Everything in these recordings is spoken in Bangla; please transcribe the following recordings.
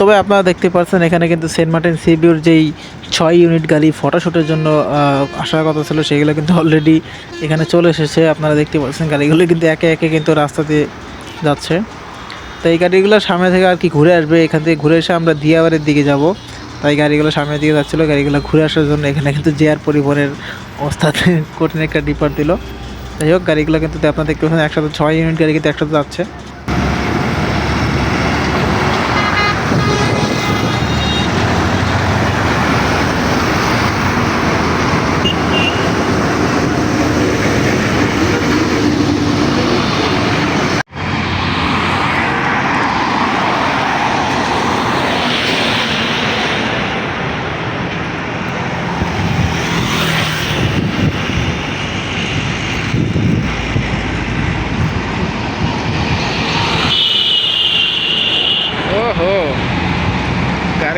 তবে আপনারা দেখতে পাচ্ছেন, এখানে কিন্তু সেন্ট মার্টিন সিবিউর যেই ছয় ইউনিট গাড়ি ফটোশ্যুটের জন্য আসার কথা ছিল, সেগুলো কিন্তু অলরেডি এখানে চলে এসেছে। আপনারা দেখতে পাচ্ছেন গাড়িগুলো কিন্তু একে একে কিন্তু রাস্তা দিয়ে যাচ্ছে। তো এই গাড়িগুলো সামনে থেকে আর কি ঘুরে আসবে? এখান থেকে ঘুরে এসে আমরা দিয়াবাড়ির দিকে যাব। তাই গাড়িগুলো সামনের দিকে যাচ্ছিল, গাড়িগুলো ঘুরে আসার জন্য এখানে কিন্তু জেআর পরিবহনের অবস্থাতে কঠিন একটা ডিপার দিল। যাই হোক, গাড়িগুলো কিন্তু আপনারা দেখতে পাচ্ছেন, একসাথে ছয় ইউনিট গাড়ি কিন্তু একসাথে যাচ্ছে।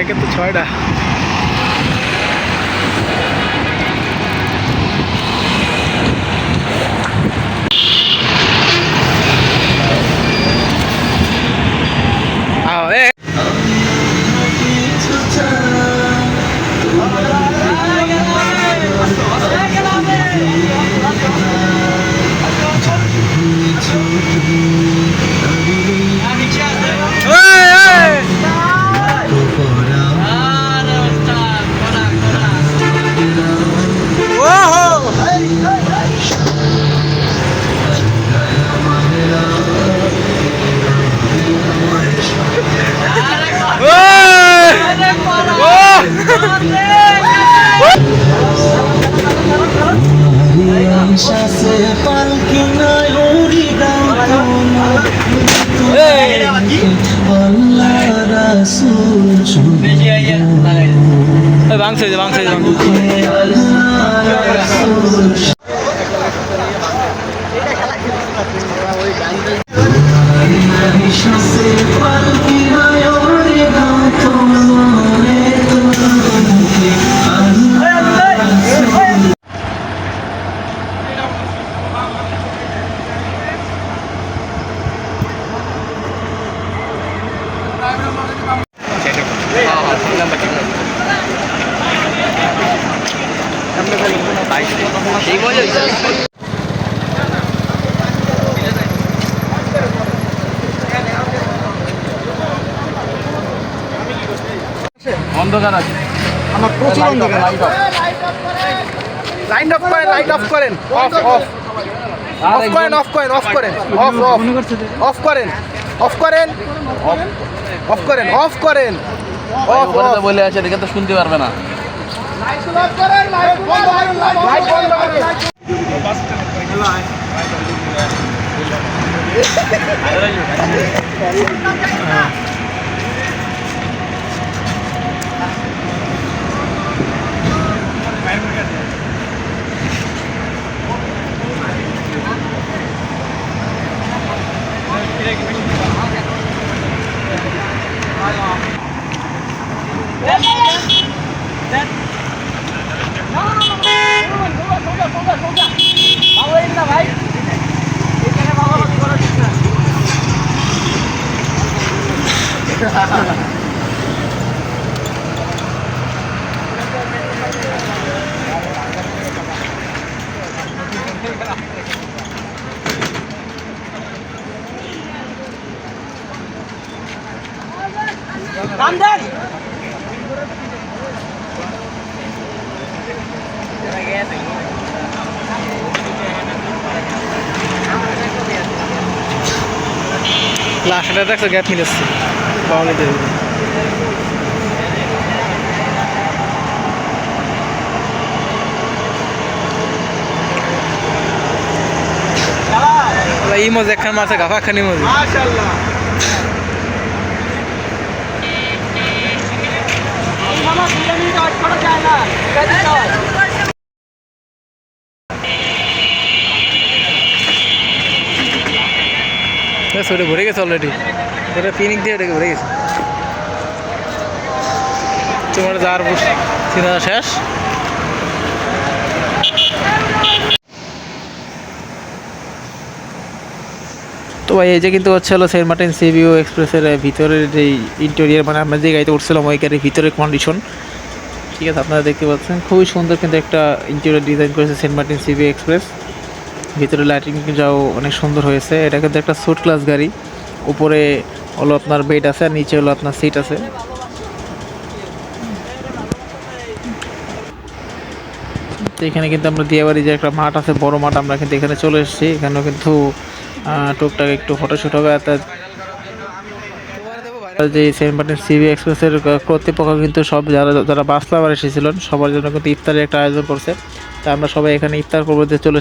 গাড়ি কিন্তু ছয়টা। ভাঙছে যে ভাঙছে অন্ধকার আছে। আমার প্রচুর অন্ধকার লাইট অফ করেন লাইট অফ করেন। অফ অফ অফ করেন অফ করেন অফ করেন অফ অফ অফ করেন অফ করেন। অফ করেন অফ করেন। অফ অফ বলে আছে দেখে তো শুনতে পারবে না। লাইট বন্ধ করেন। I don't know. লাস্টটা দেখছ গ্যাপ মিলেছে বাউলি দেবে ইমোজ একখান মারছে গাফা খান মাশাআল্লাহ। ওটা ভরে গেছে অলরেডি ওটা পিনিক দিয়ে ওটাকে ভরে গেছে। তোমার যার চিন্তা শেষ। তো ভাই, এই যে কিন্তু হচ্ছে হলো সেন্ট মার্টিন সিবিও এক্সপ্রেসের ভিতরের যে ইন্টেরিয়ার মানে আমরা যে গাড়িতে উঠছিলাম, ওই গাড়ির ভিতরের কন্ডিশন ঠিক আছে, আপনারা দেখতে পাচ্ছেন, খুবই সুন্দর কিন্তু একটা ইন্টেরিয়ার ডিজাইন করেছে সেন্ট মার্টিন সিবিও এক্সপ্রেস। ভিতরে লাইটিং যাও, অনেক সুন্দর হয়েছে। এটা কিন্তু একটা সুট ক্লাস গাড়ি। উপরে হলো আপনার বেড আছে, আর নিচে হলো আপনার সিট আছে। এখানে কিন্তু আমরা দিয়াবাড়ি যে একটা মাঠ আছে, বড় মাঠ, আমরা কিন্তু এখানে চলে এসেছি। এখানেও কিন্তু টুকটাক একটু ফটোশ্যুট হবে। আর যে সেভেন মার্টিন সিবি এক্সপ্রেসের কর্তৃপক্ষ কিন্তু সব যারা যারা বাস লাভার এসেছিলেন, সবার জন্য কিন্তু ইফতারের একটা আয়োজন করছে। তা আমরা সবাই এখানে ইফতার দিয়ে চলে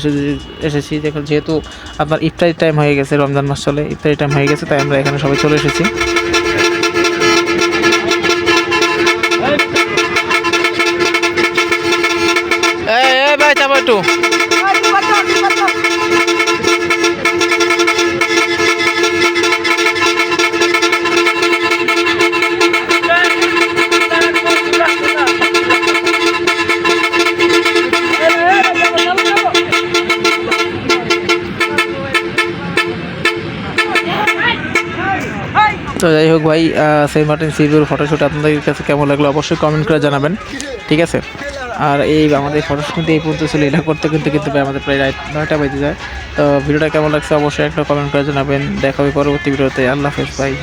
এসেছি যেহেতু আপনার ইফতারি টাইম হয়ে গেছে, রমজান মাস চলে ইফতারি টাইম হয়ে গেছে, তাই আমরা এখানে সবাই চলে এসেছি। তো যাই হোক ভাই সেন্ট মার্টিন সিভিউর ফটোশ্যুট আপনাদের কাছে কেমন লাগল অবশ্যই কমেন্ট করে জানাবেন, ঠিক আছে? আর এই আমাদের ফটোশ্যুট কিন্তু এই পর্যন্ত ছিল, এটা করতে কিন্তু কিন্তু ভাই আমাদের প্রায় রাত নয়টা বেজে যায়। তো ভিডিওটা কেমন লাগছে অবশ্যই একটা কমেন্ট করে জানাবেন দেখাবে পরবর্তী ভিডিওতে, আল্লাহ হাফেজ ভাই।